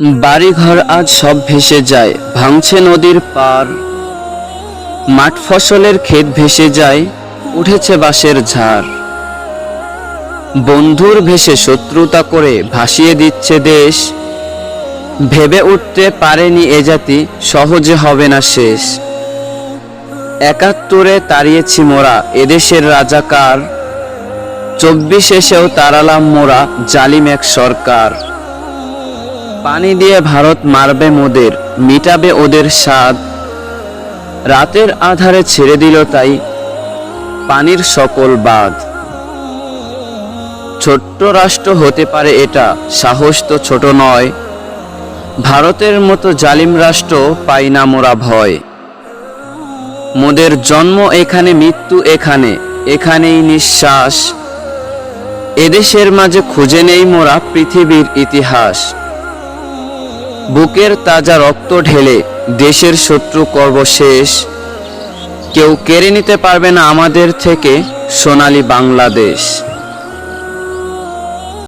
বাড়িঘর আজ সব ভেসে যায়, ভাঙছে নদীর পার। মাঠ ফসলের ক্ষেত ভেসে যায়, উঠেছে বাঁশের ঝাড়। বন্ধুর ভেসে শত্রুতা করে ভাসিয়ে দিচ্ছে দেশ। ভেবে উঠতে পারেনি এ জাতি, সহজে হবে না শেষ। একাত্তরে তাড়িয়েছি মোরা এদেশের রাজাকার চব্বিশ এসেও তাড়ালাম মোরা, জালিম এক সরকার। পানি দিয়ে ভারত মারবে মোদের, মিটাবে ওদের স্বাদ। রাতের আধারে ছেড়ে দিল তাই পানির সকল বাঁধ। ছোট্ট রাষ্ট্র হতে পারে এটা, সাহস তো ছোট নয়। ভারতের মতো জালিম রাষ্ট্র পাই না মোরা ভয়। মোদের জন্ম এখানে, মৃত্যু এখানে, এখানেই নিঃশ্বাস। এদেশের মাঝে খুঁজে নেই মোরা পৃথিবীর ইতিহাস। বুকের তাজা রক্ত ঢেলে দেশের শত্রু করব শেষ। কেউ কেড়ে নিতে পারবে না আমাদের থেকে সোনালী বাংলাদেশ।